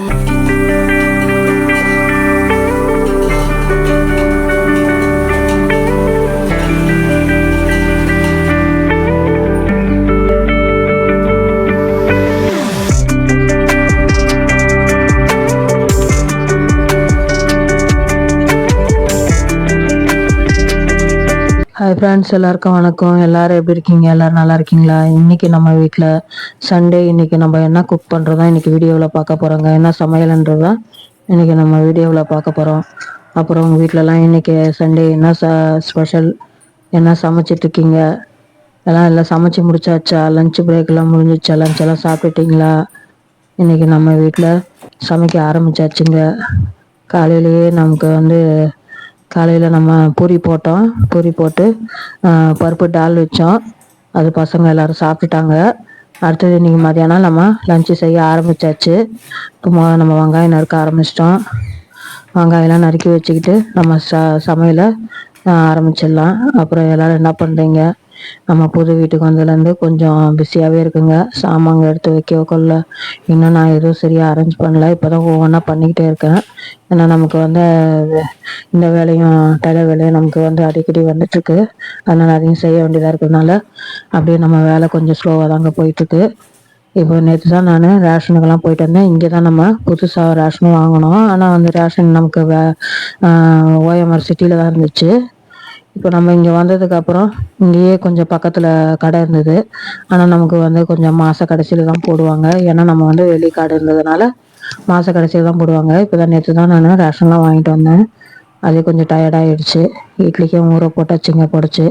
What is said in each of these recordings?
love. Friends எல்லாருக்கும் வணக்கம். எல்லாரும் எப்படி இருக்கீங்க? எல்லாரும் நல்லா இருக்கீங்களா? இன்னைக்கு நம்ம வீட்டில் சண்டே இன்னைக்கு நம்ம என்ன குக் பண்ணுறதா இன்னைக்கு வீடியோவில் பார்க்க போகிறோங்க என்ன சமையல்ன்றதா இன்னைக்கு நம்ம வீடியோவில் பார்க்க போகிறோம் அப்புறம் உங்கள் வீட்டிலலாம் இன்னைக்கு சண்டே என்ன ச ஸ்பெஷல் என்ன சமைச்சிட்டு இருக்கீங்க? எல்லாம் எல்லாம் சமைச்சு முடிச்சாச்சா? லஞ்ச் பிரேக்கெல்லாம் முடிஞ்சிச்சா? லஞ்ச் எல்லாம் சாப்பிட்டுட்டீங்களா? இன்னைக்கு நம்ம வீட்டில் சமைக்க ஆரம்பிச்சாச்சுங்க. காலையிலேயே நமக்கு வந்து காலையில் நம்ம பூரி போட்டோம். பூரி போட்டு பருப்பு டால் வச்சோம். அது பசங்க எல்லாரும் சாப்பிட்டுட்டாங்க. அடுத்தது இன்னைக்கு மதியானம் நம்ம லஞ்சு செய்ய ஆரம்பித்தாச்சு இப்போ நம்ம வெங்காயம் நறுக்க ஆரம்பிச்சிட்டோம். வெங்காயம்லாம் நறுக்கி வச்சுக்கிட்டு நம்ம ச சமையலை ஆரம்பிச்சிடலாம். அப்புறம் எல்லோரும் என்ன பண்ணுறீங்க நம்ம புது வீட்டுக்கு வந்ததுலேருந்து கொஞ்சம் பிஸியாகவே இருக்குங்க. சாமாங்க எடுத்து வைக்க கொள்ள இன்னும் நான் எதுவும் சரியாக அரேஞ்ச் பண்ணல. இப்போ தான் ஒவ்வொன்றா பண்ணிக்கிட்டே இருக்கேன். ஏன்னா நமக்கு வந்து இந்த வேலையும் டெய்லர் வேலையும் நமக்கு வந்து அடிக்கடி வந்துட்டுருக்கு. அதனால் அதையும் செய்ய வேண்டியதாக இருக்கிறதுனால அப்படியே நம்ம வேலை கொஞ்சம் ஸ்லோவாக தாங்க போயிட்டுருக்கு. இப்போ நேற்று தான் நான் ரேஷனுக்கெல்லாம் போயிட்டு வந்தேன். இங்கே தான் நம்ம புதுசாக ரேஷனும் வாங்கினோம் ஆனால் வந்து ரேஷன் நமக்கு வே ஓஎம்ஆர் சிட்டியில் தான் இருந்துச்சு. இப்போ நம்ம இங்கே வந்ததுக்கு அப்புறம் இங்கேயே கொஞ்சம் பக்கத்தில் கடை இருந்தது. ஆனால் நமக்கு வந்து கொஞ்சம் மாத கடைசியில் தான் போடுவாங்க. ஏன்னா நம்ம வந்து வெளி காடு இருந்ததுனால மாத கடைசியில் தான் போடுவாங்க. இப்போ தான் நேற்று தான் நான் ரேஷன்லாம் வாங்கிட்டு வந்தேன். அது கொஞ்சம் டயர்டாயிடுச்சு இட்லிக்கும் ஊற போட்டாச்சுங்க போடுச்சு.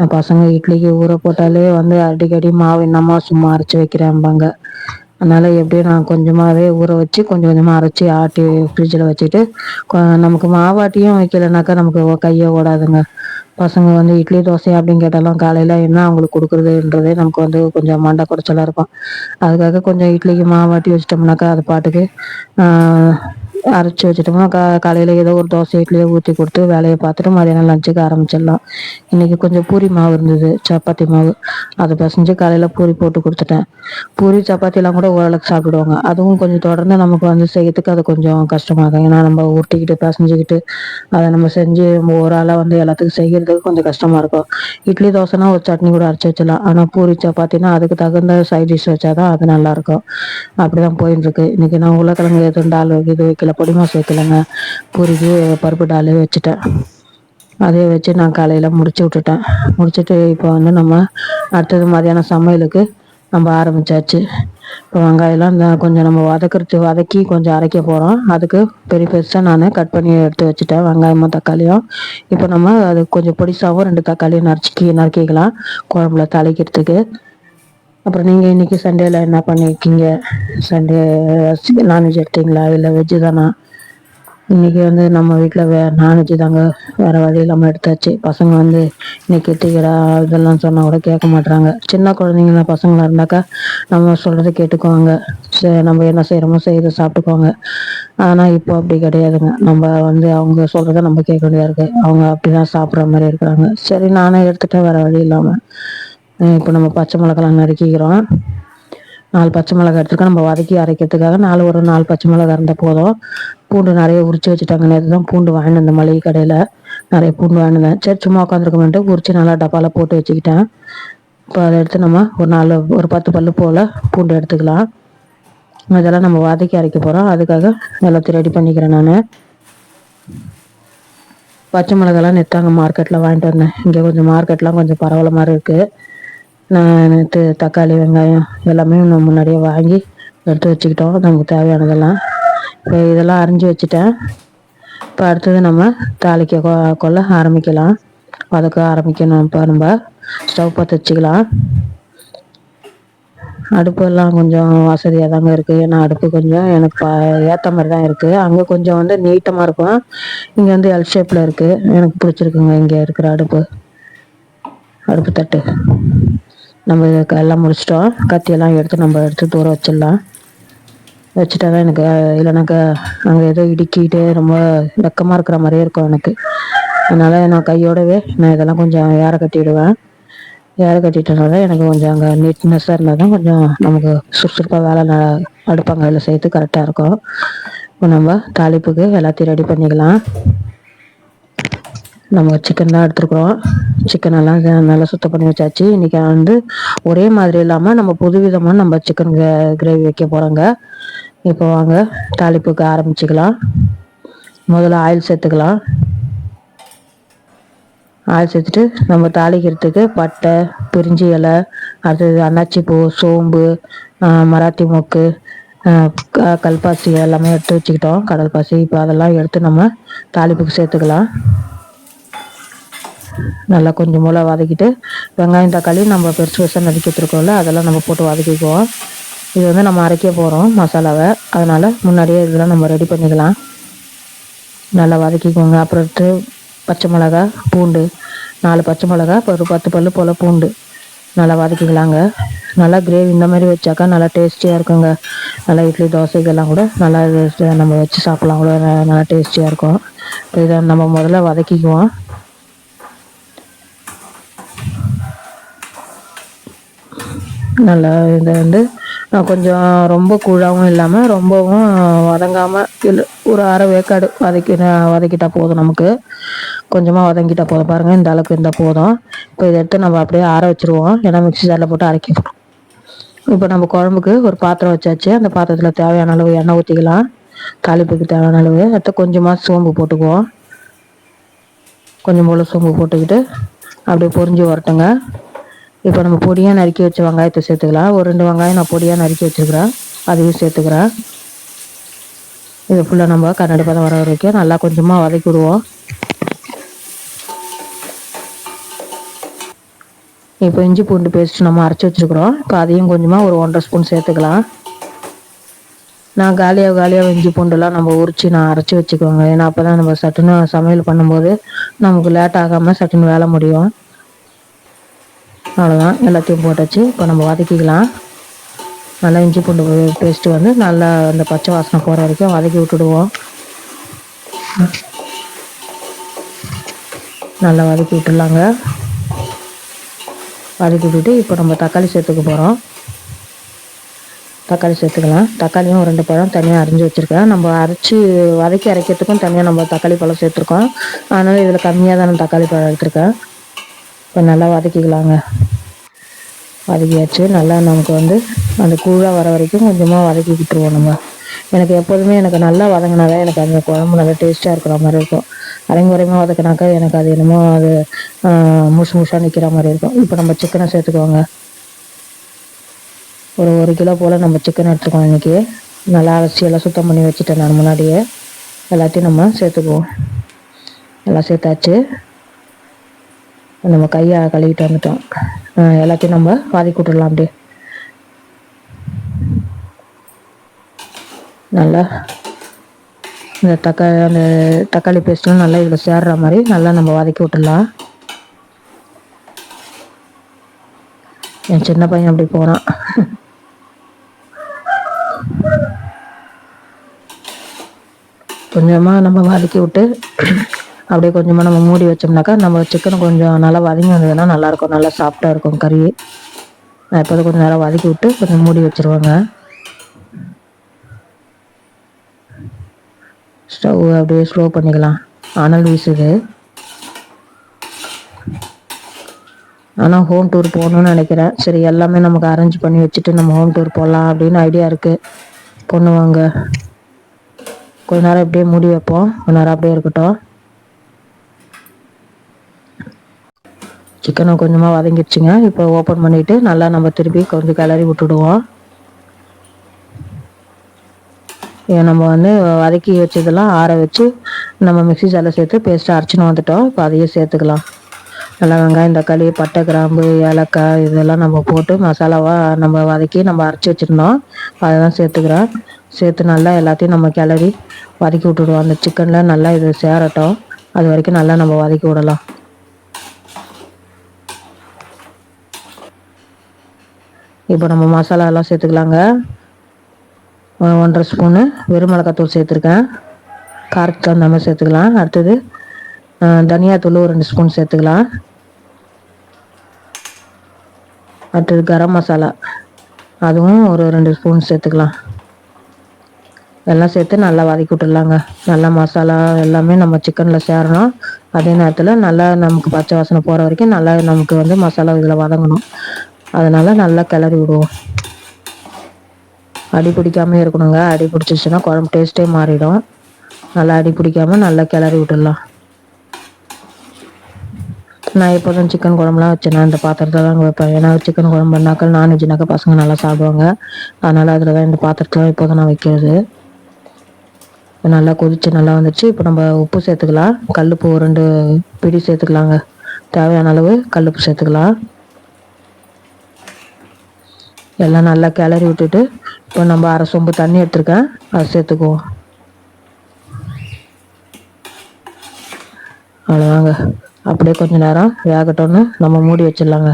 என் பசங்க இட்லிக்கு ஊற போட்டாலே வந்து அடிக்கடி மாவு என்னம்மா சும்மா அரைச்சி வைக்கிறேன்பாங்க அதனால் எப்படியும் நான் கொஞ்சமாகவே ஊற வச்சு கொஞ்சம் கொஞ்சமாக அரைச்சி ஆட்டி ஃப்ரிட்ஜில் வச்சுட்டு நமக்கு மாவாட்டியும் வைக்கலைனாக்கா நமக்கு கையை கையே ஓடாதுங்க. பசங்க வந்து இட்லி தோசை அப்படின்னு கேட்டாலும் காலையில் என்ன அவங்களுக்கு கொடுக்குறதுன்றதே நமக்கு வந்து கொஞ்சம் மண்டை குடைச்சலாக இருக்கும். அதுக்காக கொஞ்சம் இட்லிக்கு மாவாட்டி வச்சிட்டோம்னாக்கா அது பாட்டுக்கு ஆஹ், அரைச்சி வச்சிட்டோம்னா கா காலையில் ஏதோ ஒரு தோசை இட்லியோ ஊற்றி கொடுத்து வேலையை பார்த்துட்டு மதியானம் லஞ்சுக்கு ஆரம்பிச்சிடலாம். இன்றைக்கி கொஞ்சம் பூரி மாவு இருந்தது சப்பாத்தி மாவு. அதை பிசைஞ்சு காலையில் பூரி போட்டு கொடுத்துட்டேன். பூரி சப்பாத்திலாம் கூட ஓரளவுக்கு சாப்பிடுவாங்க. அதுவும் கொஞ்சம் தொடர்ந்து நமக்கு வந்து செய்யறதுக்கு அது கொஞ்சம் கஷ்டமாக இருக்கும். ஏன்னா நம்ம உருட்டிக்கிட்டு பிசைஞ்சுக்கிட்டு அதை நம்ம செஞ்சு ஒரு ஆளாக வந்து எல்லாத்துக்கும் செய்கிறதுக்கு கொஞ்சம் கஷ்டமாக இருக்கும். இட்லி தோசைனா ஒரு சட்னி கூட அரைச்சி வச்சிடலாம். ஆனால் பூரி சப்பாத்தினா அதுக்கு தகுந்த சைட் டிஷ் வச்சாதான் அது நல்லாயிருக்கும் அப்படி அப்படிதான் போயிட்டு இருக்கு இன்னைக்கு நான் உருளைக்கிழங்கு எதுவும் டால் இது வைக்கல. பொடி மாசு வைக்கலைங்க பூரிக்கு பருப்பு டாலே வச்சுட்டேன். அதே வச்சு நான் காலையில் முடிச்சு விட்டுட்டேன். முடிச்சுட்டு இப்போ வந்து நம்ம அடுத்தது மதியானம் சமையலுக்கு நம்ம ஆரம்பிச்சாச்சு. இப்போ வெங்காயம்லாம் இந்த கொஞ்சம் நம்ம வதக்கிறது வதக்கி கொஞ்சம் அரைக்க போகிறோம் அதுக்கு பெரிய பெருசாக நான் கட் பண்ணி எடுத்து வச்சுட்டேன். வெங்காயமும் தக்காளியும். இப்போ நம்ம அது கொஞ்சம் பொடிசாகவும் ரெண்டு தக்காளியும் நறுச்சிக்கி நறுக்கிக்கலாம். குழம்புல தலைக்கிறதுக்கு அப்புறம் நீங்கள் இன்றைக்கி சண்டேல என்ன பண்ணியிருக்கீங்க சண்டே நான்வெஜ் எடுத்தீங்களா? இல்லை வெஜ்ஜு தானா? இன்றைக்கி வந்து நம்ம வீட்டில் வே நான்வெஜ் தாங்க. வேறு வழி இல்லாமல் எடுத்தாச்சு. பசங்க வந்து இன்னைக்கு எடுத்துக்கிறா இதெல்லாம் சொன்னால் கூட கேட்க மாட்றாங்க. சின்ன குழந்தைங்கள பசங்களாக இருந்தாக்கா நம்ம சொல்கிறத கேட்டுக்குவாங்க. சே நம்ம என்ன செய்கிறோமோ செய்து சாப்பிட்டுக்குவாங்க. ஆனால் இப்போ அப்படி கிடையாதுங்க. நம்ம வந்து அவங்க சொல்கிறத நம்ம கேட்க வேண்டியதாக இருக்குது அவங்க அப்படி தான் சாப்பிட்ற மாதிரி இருக்கிறாங்க. சரி நானே எடுத்துகிட்டேன் வேறு வழி இல்லாமல் இப்போ நம்ம பச்சை மிளகாலாம் நறுக்கிக்கிறோம். நாலு பச்சை மிளகாய் எடுத்துருக்கோம். நம்ம வதக்கி அரைக்கிறதுக்காக நாலு ஒரு நாலு பச்சை மிளகாய் இருந்தால் போதும். பூண்டு நிறைய உரிச்சு வச்சுட்டாங்க. நேற்று தான் பூண்டு வாங்கினேன் இந்த மளிகை கடையில். நிறைய பூண்டு வாங்கினேன் சரி சும்மா உட்காந்துருக்கோமேன்ட்டு உரிச்சு நல்லா டப்பாவில் போட்டு வச்சுக்கிட்டேன். இப்போ அதை எடுத்து நம்ம ஒரு நாலு ஒரு பத்து பல்லு போல் பூண்டு எடுத்துக்கலாம். அதெல்லாம் நம்ம வதக்கி அரைக்க போகிறோம் அதுக்காக எல்லாத்தையும் ரெடி பண்ணிக்கிறேன் நான். பச்சை மிளகாலாம் நெத்தாங்க மார்க்கெட்டில் வாங்கிட்டு வந்தேன். இங்கே கொஞ்சம் மார்க்கெட்லாம் கொஞ்சம் பரவல மாதிரி இருக்குது நான் நேற்று தக்காளி வெங்காயம் எல்லாமே நம்ம முன்னாடியே வாங்கி எடுத்து வச்சுக்கிட்டோம். நமக்கு தேவையானதெல்லாம். இப்போ இதெல்லாம் அரிஞ்சு வச்சுட்டேன். இப்போ அடுத்தது நம்ம தாளிக்க கொ- கொள்ள ஆரம்பிக்கலாம். வதக்க ஆரம்பிக்கணும் இப்போ நம்ம. ஸ்டவ் பற்ற வச்சுக்கலாம். அடுப்பெல்லாம் கொஞ்சம் வசதியாக தாங்க இருக்குது ஏன்னா அடுப்பு கொஞ்சம் எனக்கு ப ஏற்ற மாதிரி தான் இருக்குது அங்கே கொஞ்சம் வந்து நீட்டமாக இருக்கும். இங்கே வந்து எல் ஷேப்பில் இருக்குது எனக்கு பிடிச்சிருக்குங்க இங்கே இருக்கிற அடுப்பு. அடுப்பு தட்டு. நம்ம எல்லாம் முடிச்சிட்டோம். கத்தியெல்லாம் எடுத்து நம்ம எடுத்து தூரம் வச்சிடலாம். வச்சுட்டா தான் எனக்கு இல்லைனாக்கா அங்கே ஏதோ இடுக்கிட்டு ரொம்ப வெக்கமாக இருக்கிற மாதிரியே இருக்கும் எனக்கு. அதனால் நான் கையோடவே நான் இதெல்லாம் கொஞ்சம் ஏற கட்டிடுவேன். ஏற கட்டிட்டனால எனக்கு கொஞ்சம் அங்கே நீட்னஸாக இருந்தால் தான் கொஞ்சம் நமக்கு சுறுசுறுப்பாக வேலை ந அடுப்பாங்கையில் செய்யறது கரெக்டாக இருக்கும். இப்போ நம்ம தாளிப்புக்கு எல்லாத்தையும் ரெடி பண்ணிக்கலாம். நம்ம சிக்கன் தான் எடுத்துருக்குறோம். சிக்கன் எல்லாம் நல்லா சுத்தம் பண்ணி வச்சாச்சு. இன்றைக்கி வந்து ஒரே மாதிரி இல்லாமல் நம்ம புதுவிதமாக நம்ம சிக்கன் கிரேவி வைக்க போகிறோங்க இப்போ வாங்க தாளிப்புக்கு ஆரம்பிச்சுக்கலாம். முதல்ல ஆயில் சேர்த்துக்கலாம். ஆயில் சேர்த்துட்டு நம்ம தாளிக்கிறதுக்கு பட்டை பிரிஞ்சி இலை அடுத்தது அன்னாச்சி பூ சோம்பு மராத்தி மொக்கு கல்பாசி எல்லாமே எடுத்து வச்சுக்கிட்டோம். கடல் பாசி இப்போ அதெல்லாம் எடுத்து நம்ம தாளிப்புக்கு சேர்த்துக்கலாம். நல்லா கொஞ்சம் மூளை வதக்கிட்டு வெங்காயம் தக்காளி நம்ம பெருசு பெருசாக நறுக்கி வச்சுருக்கோம்ல அதெல்லாம் நம்ம போட்டு வதக்கிக்குவோம். இது வந்து நம்ம அரைக்க போகிறோம் மசாலாவை. அதனால் முன்னாடியே இதெல்லாம் நம்ம ரெடி பண்ணிக்கலாம். நல்லா வதக்கிக்குவோங்க. அப்புறத்து பச்சை மிளகா பூண்டு. நாலு பச்சை மிளகா ஒரு பத்து பல் போல் பூண்டு. நல்லா வதக்கிக்கலாங்க. நல்லா கிரேவி இந்த மாதிரி வச்சாக்கா நல்லா டேஸ்டியாக இருக்குங்க. நல்லா இட்லி தோசைக்கெல்லாம் கூட நல்லா நம்ம வச்சு சாப்பிட்லாம். கூட நல்லா டேஸ்டியாக இருக்கும். இதை நம்ம முதல்ல வதக்கிக்குவோம். நல்லா இதை வந்து கொஞ்சம் ரொம்ப கூழாகவும் இல்லாமல் ரொம்பவும் வதங்காமல் ஒரு அரை வேக்காடு வதக்கி வதக்கிட்டால் போதும் நமக்கு. கொஞ்சமாக வதங்கிட்டால் போதும். பாருங்கள் இந்த அளவுக்கு இருந்தால் போதும். இப்போ இதை எடுத்து நம்ம அப்படியே ஆற வச்சுருவோம். ஏன்னா மிக்சி ஜாரில் போட்டு அரைக்கணும் இப்போ நம்ம குழம்புக்கு ஒரு பாத்திரம் வச்சாச்சு. அந்த பாத்திரத்தில் தேவையான அளவு எண்ணெய் ஊற்றிக்கலாம் தாளிப்புக்கு தேவையான அளவு. அடுத்து கொஞ்சமாக சோம்பு போட்டுக்குவோம். கொஞ்சம் போல் சோம்பு போட்டுக்கிட்டு அப்படியே பொறிஞ்சு வரட்டுங்க. இப்போ நம்ம பொடியாக நறுக்கி வச்ச வெங்காயத்தை சேர்த்துக்கலாம். ஒரு ரெண்டு வெங்காயம் நான் பொடியாக நறுக்கி வச்சுருக்கிறேன். அதையும் சேர்த்துக்கிறேன். இது ஃபுல்லாக நம்ம கண்ணாடி பதம் வர வரைக்கும் நல்லா கொஞ்சமாக வதக்கி விடுவோம். இப்போ இஞ்சி பூண்டு பேஸ்ட் நம்ம அரைச்சி வச்சுருக்குறோம். இப்போ அதையும் கொஞ்சமாக ஒரு ஒன்றரை ஸ்பூன் சேர்த்துக்கலாம். நான் காலியாக காலியாக இஞ்சி பூண்டுலாம் நம்ம உரித்து நான் அரைச்சி வச்சுக்குவேங்க. ஏன்னா அப்போ தான் நம்ம சட்டுன்னு சமையல் பண்ணும்போது நமக்கு லேட் ஆகாமல் சட்டுன்னு வேலை முடியும். அவ்வளோதான் எல்லாத்தையும் போட்டாச்சு. இப்போ நம்ம வதக்கிக்கலாம். நல்லா இஞ்சி பூண்டு பேஸ்ட்டு வந்து நல்லா அந்த பச்சை வாசனை போகிற வரைக்கும் வதக்கி விட்டுடுவோம். நல்லா வதக்கி விட்டுடலாங்க. வதக்கி விட்டுட்டு இப்போ நம்ம தக்காளி சேர்த்துக்க போகிறோம் தக்காளி சேர்த்துக்கலாம். தக்காளியும் ரெண்டு பழம் தனியாக அரிஞ்சு வச்சுருக்கேன். நம்ம அரைச்சி வதக்கி அரைக்கிறதுக்கும் தனியாக நம்ம தக்காளி பழம் சேர்த்துருக்கோம். அதனால் இதில் கம்மியாக தான் நான் தக்காளி பழம் எடுத்துருக்கேன். இப்போ நல்லா வதக்கிக்கலாங்க. வதக்கியாச்சு. நல்லா நமக்கு வந்து அந்த கூழாக வர வரைக்கும் கொஞ்சமாக வதக்கிக்கிட்டுருவோம் நம்ம. எனக்கு எப்போதுமே எனக்கு நல்லா வதங்கினாதான் எனக்கு அந்த குழம்பு நல்லா டேஸ்ட்டாக இருக்கிற மாதிரி இருக்கும். அரைங்க வரைக்கும் வதக்கினாக்கா எனக்கு அது என்னமோ அது முசு முஷாக நிற்கிற மாதிரி இருக்கும். இப்போ நம்ம சிக்கனை சேர்த்துக்குவோங்க ஒரு ஒரு கிலோ போல் நம்ம சிக்கன் எடுத்துக்கோம் இன்றைக்கி நல்லா அரைச்சி எல்லாம் சுத்தம் பண்ணி வச்சுட்டேன் நான் முன்னாடியே. எல்லாத்தையும் நம்ம சேர்த்துக்குவோம். எல்லாம் சேர்த்தாச்சு. நம்ம கையை கழுவிட்டு வந்துட்டோம். எல்லாத்தையும் நம்ம வாதி விட்டுடலாம் அப்படியே. நல்லா இந்த தக்காளி அந்த தக்காளி பேஸ்ட்லாம் நல்லா இதில் சேர்ற மாதிரி நல்லா நம்ம வதக்கி விட்டுடலாம். என் சின்ன பையன் அப்படி போகிறான் கொஞ்சமாக நம்ம வதக்கி விட்டு அப்படியே கொஞ்சமாக நம்ம மூடி வச்சோம்னாக்கா நம்ம சிக்கன் கொஞ்சம் நல்லா வதங்கி வந்ததுன்னா நல்லாயிருக்கும். நல்லா சாஃப்டாக இருக்கும் கறி நான் இப்போ கொஞ்சம் நேரம் வதக்கி விட்டு கொஞ்சம் மூடி வச்சுருவாங்க. ஸ்டவ் அப்படியே ஸ்லோ பண்ணிக்கலாம். அனல் வீசுது. ஆனால் ஹோம் டூர் போகணுன்னு நினைக்கிறேன். சரி எல்லாமே நமக்கு அரேஞ்ச் பண்ணி வச்சுட்டு நம்ம ஹோம் டூர் போகலாம் அப்படின்னு ஐடியா இருக்குது பொண்ணுவாங்க. கொஞ்ச நேரம் அப்படியே மூடி வைப்போம். கொஞ்ச நேரம் அப்படியே இருக்கட்டும். சிக்கனை கொஞ்சமாக வதங்கிடுச்சுங்க. இப்போ ஓப்பன் பண்ணிவிட்டு நல்லா நம்ம திருப்பி கொஞ்சம் கிளறி விட்டுடுவோம். நம்ம வந்து வதக்கி வச்சதெல்லாம் ஆற வச்சு நம்ம மிக்சி ஜாரில் சேர்த்து பேஸ்ட்டாக அரைச்சின்னு வந்துட்டோம். இப்போ அதையே சேர்த்துக்கலாம். நல்லா வெங்காயம் தக்காளி பட்டை கிராம்பு ஏலக்காய் இதெல்லாம் நம்ம போட்டு மசாலாவாக நம்ம வதக்கி நம்ம அரைச்சி வச்சுருந்தோம். அதை தான் சேர்த்துக்கிறேன். சேர்த்து நல்லா எல்லாத்தையும் நம்ம கிளறி வதக்கி விட்டுடுவோம். அந்த சிக்கனில் நல்லா இது சேரட்டும். அது வரைக்கும் நல்லா நம்ம வதக்கி விடலாம். இப்போ நம்ம மசாலா எல்லாம் சேர்த்துக்கலாங்க. ஒன்றரை ஸ்பூனு வெறும் மிளகாத்தூள் சேர்த்துருக்கேன். காரத்துக்கு அந்த மாதிரி சேர்த்துக்கலாம். அடுத்தது தனியாத்தூள் ஒரு ரெண்டு ஸ்பூன் சேர்த்துக்கலாம். அடுத்தது கரம் மசாலா. அதுவும் ஒரு ரெண்டு ஸ்பூன் சேர்த்துக்கலாம். எல்லாம் சேர்த்து நல்லா வதக்கி விட்டுடலாங்க. நல்லா மசாலா எல்லாமே நம்ம சிக்கனில் சேரணும். அதே நேரத்தில் நல்லா நமக்கு பச்சை வாசனை போகிற வரைக்கும் நல்லா நமக்கு வந்து மசாலா இதில் வதங்கணும். அதனால் நல்லா கிளறி விடுவோம். அடி பிடிக்காம இருக்கணுங்க. அடி பிடிச்சிச்சுன்னா குழம்பு டேஸ்ட்டே மாறிடும். நல்லா அடி பிடிக்காம நல்லா கிளறி விட்டுடலாம். நான் எப்போதும் சிக்கன் குழம்புலாம் வச்சேன்னா இந்த பாத்திரத்தில் தான் வைப்பேன். ஏன்னா சிக்கன் குழம்புனாக்கா நான்வெஜ்னாக்கா பசங்க நல்லா சாப்பிடுவாங்க. அதனால் அதில் தான் இந்த பாத்திரத்தில் இப்போதான் நான் வைக்கிறது. நல்லா கொதிச்சு நல்லா வந்துச்சு இப்போ நம்ம உப்பு சேர்த்துக்கலாம். கல்லுப்பு ஒரு ரெண்டு பிடி சேர்த்துக்கலாங்க. தேவையான அளவு கல்லுப்பு சேர்த்துக்கலாம். எல்லாம் நல்லா கிளறி விட்டுட்டு இப்போ நம்ம அரை சொம்பு தண்ணி எடுத்துருக்கேன். அதை சேர்த்துக்குவோம். அவ்வளோதாங்க. அப்படியே கொஞ்ச நேரம் வேகட்டோன்னு நம்ம மூடி வச்சிடலாங்க.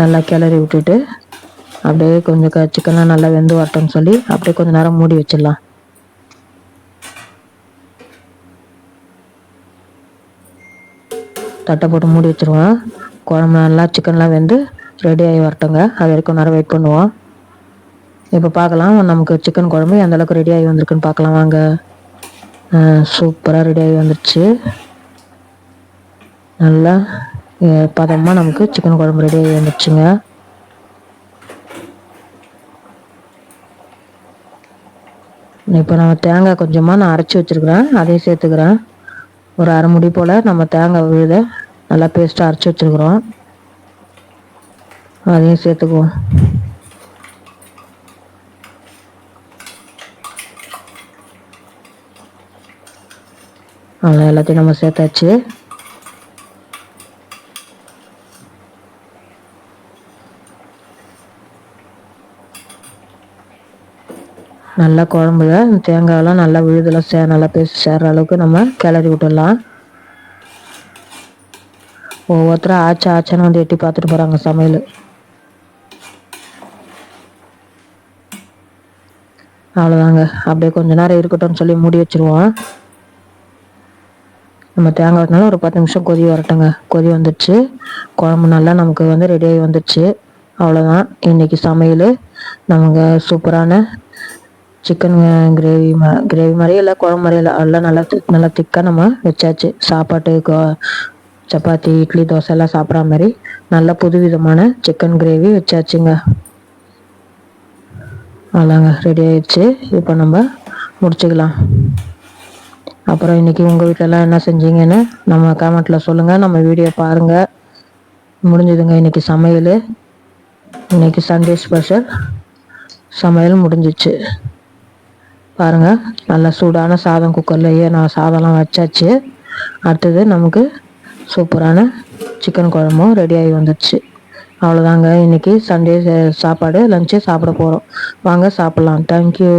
நல்லா கிளறி விட்டுட்டு அப்படியே கொஞ்சம் க சிக்கன்லாம் நல்லா வெந்து வரட்டும்னு சொல்லி அப்படியே கொஞ்சம் நேரம் மூடி வச்சிடலாம். தட்டை போட்டு மூடி வச்சுருவோம். குழம்பு நல்லா சிக்கன்லாம் வெந்து ரெடி ஆகி வரட்டுங்க. அது வரைக்கும் நேரம் வெயிட் பண்ணுவோம். இப்போ பார்க்கலாம். நமக்கு சிக்கன் குழம்பு எந்த அளவுக்கு ரெடி ஆகி வந்திருக்குன்னு பார்க்கலாம். வாங்க. சூப்பராக ரெடி ஆகி வந்துருச்சு. நல்லா பதமாக நமக்கு சிக்கன் குழம்பு ரெடி ஆகி வந்துருச்சுங்க. இப்போ நம்ம தேங்காய் கொஞ்சமாக நான் அரைச்சி வச்சுருக்குறேன். அதையும் சேர்த்துக்கிறேன். ஒரு அரை முடி போல் நம்ம தேங்காய் விழுத நல்லா பேஸ்ட்டாக அரைச்சி வச்சுருக்குறோம். அதையும் சேர்த்துக்குவோம். அவ்வளோ எல்லாத்தையும் நம்ம சேர்த்தாச்சு. நல்லா குழம்புல தேங்காயெல்லாம் நல்லா விழுதெல்லாம் சே நல்லா பேசி சேர்ற அளவுக்கு நம்ம கிளறி விட்டுடலாம். ஒவ்வொருத்தரும் ஆச்சா ஆச்சான்னு வந்து எட்டி பார்த்துட்டு போகிறாங்க சமையல். அவ்வளோதாங்க அப்படியே கொஞ்ச நேரம் இருக்கட்டும்னு சொல்லி மூடி வச்சுருவோம். நம்ம தேங்காய் வெட்டினாலும் ஒரு பத்து நிமிஷம் கொதி வரட்டுங்க. கொதி வந்துடுச்சு குழம்பு நல்லா நமக்கு வந்து ரெடியாகி வந்துடுச்சு அவ்வளோதான் இன்றைக்கி சமையல். நமக்கு சூப்பரான சிக்கன் கிரேவி மா கிரேவி மாதிரி இல்லை குழம்பு மாதிரி இல்லை. எல்லாம் நல்லா நல்லா திக்காக நம்ம வச்சாச்சு. சாப்பாட்டு சப்பாத்தி இட்லி தோசை எல்லாம் சாப்பிட்ற மாதிரி நல்ல புது விதமான சிக்கன் கிரேவி வச்சாச்சுங்க. அதாங்க ரெடி ஆயிடுச்சு. இப்போ நம்ம முடிச்சுக்கலாம். அப்புறம் இன்றைக்கி உங்கள் வீட்டிலலாம் என்ன செஞ்சீங்கன்னு நம்ம கமெண்ட்டில் சொல்லுங்கள் நம்ம வீடியோ பாருங்கள் முடிஞ்சதுங்க இன்றைக்கி சமையல். இன்றைக்கி சண்டே ஸ்பெஷல் சமையல் முடிஞ்சிச்சு. பாருங்கள் நல்லா சூடான சாதம் குக்கர்லேயே நான் சாதம்லாம் வச்சாச்சு. அடுத்தது நமக்கு சூப்பரான சிக்கன் குழம்பும் ரெடியாகி வந்துடுச்சு அவ்வளோதாங்க இன்றைக்கி சண்டே சாப்பாடு லஞ்சே சாப்பிட போகிறோம் வாங்க சாப்பிட்லாம். தேங்க்யூ